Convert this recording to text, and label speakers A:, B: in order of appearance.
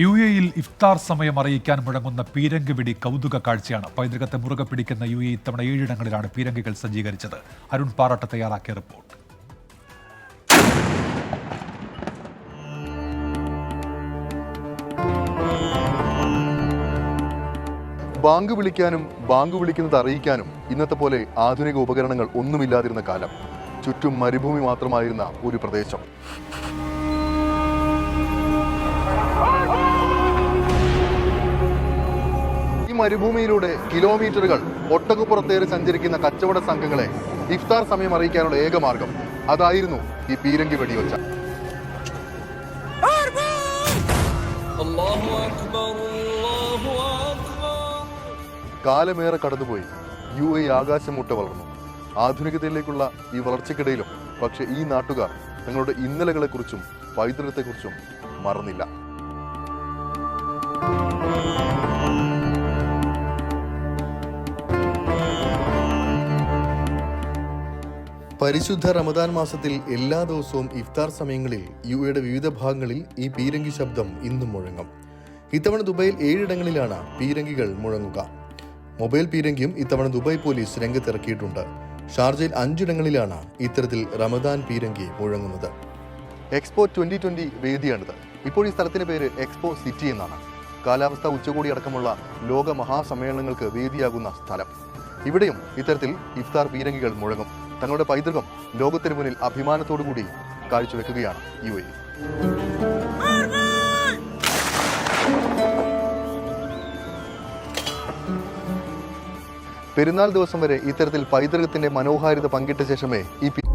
A: U എയിൽ ഇഫ്താർ സമയം അറിയിക്കാൻ മുഴങ്ങുന്ന പീരങ്കി വെടി കൗതുക കാഴ്ചയാണ്. പൈതൃകത്തെ മുറുകെ പിടിക്കുന്ന യു എ ഇത്തവണ ഏഴിടങ്ങളിലാണ് പീരങ്കികൾ സജ്ജീകരിച്ചത്. അരുൺ പാറട്ട് തയ്യാറാക്കിയ റിപ്പോർട്ട്.
B: ബാങ്ക് വിളിക്കാനും ബാങ്ക് വിളിക്കുന്നത് അറിയിക്കാനും ഇന്നത്തെ പോലെ ആധുനിക ഉപകരണങ്ങൾ ഒന്നുമില്ലാതിരുന്ന കാലം. ചുറ്റും മരുഭൂമി മാത്രമായിരുന്ന ഒരു പ്രദേശം. മരുഭൂമിയിലൂടെ കിലോമീറ്ററുകൾ ഒട്ടകുപുറത്തേറെ സഞ്ചരിക്കുന്ന കച്ചവട സംഘങ്ങളെ ഇഫ്താർ സമയം അറിയിക്കാനുള്ള ഏക മാർഗം അതായിരുന്നു ഈ പീരങ്കി വെടിവെച്ച. കാലമേറെ കടന്നുപോയി. യു എ ആകാശം മുട്ട വളർന്നു. ആധുനികതയിലേക്കുള്ള ഈ വളർച്ചയ്ക്കിടയിലും പക്ഷേ ഈ നാട്ടുകാർ തങ്ങളുടെ ഇന്നലകളെക്കുറിച്ചും പൈതൃകത്തെക്കുറിച്ചും മറന്നില്ല. പരിശുദ്ധ റമദാൻ മാസത്തിൽ എല്ലാ ദിവസവും ഇഫ്താർ സമയങ്ങളിൽ യു എയുടെ വിവിധ ഭാഗങ്ങളിൽ ഈ പീരങ്കി ശബ്ദം ഇന്നും മുഴങ്ങും. ഇത്തവണ ദുബൈയിൽ ഏഴിടങ്ങളിലാണ് പീരങ്കികൾ മുഴങ്ങുക. മൊബൈൽ പീരങ്കിയും ഇത്തവണ ദുബായ് പോലീസ് രംഗത്തിറക്കിയിട്ടുണ്ട്. ഷാർജയിൽ അഞ്ചിടങ്ങളിലാണ് ഇത്തരത്തിൽ റമദാൻ പീരങ്കി മുഴങ്ങുന്നത്. എക്സ്പോ ട്വന്റി ട്വന്റി വേദിയാണിത്. ഇപ്പോൾ ഈ സ്ഥലത്തിന്റെ പേര് എക്സ്പോ സിറ്റി എന്നാണ്. കാലാവസ്ഥ ഉച്ചകോടി അടക്കമുള്ള ലോക മഹാസമ്മേളനങ്ങൾക്ക് വേദിയാകുന്ന സ്ഥലം. ഇവിടെയും ഇത്തരത്തിൽ ഇഫ്താർ പീരങ്കികൾ മുഴങ്ങും. തങ്ങളുടെ പൈതൃകം ലോകത്തിന് മുന്നിൽ അഭിമാനത്തോടുകൂടി കാഴ്ചവെക്കുകയാണ് യു എ പെരുന്നാൾ ദിവസം വരെ ഇത്തരത്തിൽ പൈതൃകത്തിന്റെ മനോഹാരിത പങ്കിട്ട ശേഷമേ ഈ